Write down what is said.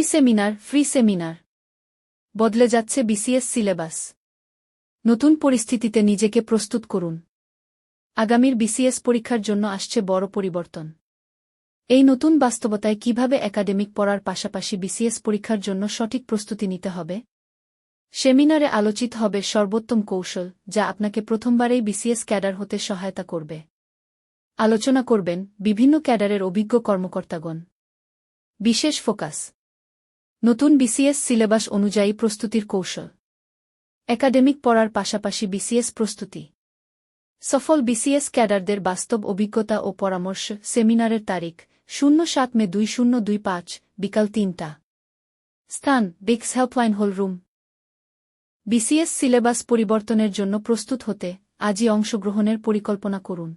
Free seminar free seminar বদলে যাচ্ছে BCS syllabus নতুন পরিস্থিতিতে নিজেকে প্রস্তুত করুন। আগামীর বিসিএস পরীক্ষার জন্য আসছে বড় পরিবর্তন। এই নতুন বাস্তবতায় কীভাবে একাডেমিক পড়ার পাশাপাশি বিসিএস পরীক্ষার জন্য সঠিক প্রস্তুতি নিতে হবে? সেমিনারে আলোচিত হবে সর্বোত্তম কৌশল, যা আপনাকে প্রথমবারেই বিসিএস ক্যাডার হতে সহায়তা করবে। আলোচনা করবেন বিভিন্ন ক্যাডারের অভিজ্ঞ কর্মকর্তাগণ। বিশেষ ফোকাস। নতুন বিসিএস সিলেবাস অনুযায়ী প্রস্তুতির কৌশল। একাডেমিক পড়ার পাশাপাশি বিসিএস প্রস্তুতি। সফল বিসিএস ক্যাডারদের বাস্তব অভিজ্ঞতা ও পরামর্শ সেমিনারের তারিখ, শূন্য সাত মে দুই শূন্য দুই পাঁচ, বিকাল তিনটা। স্থান বিক্স helpline hall room BCS syllabus পরিবর্তনের জন্য প্রস্তুত হতে, আজই অংশগ্রহণের পরিকল্পনা করুন।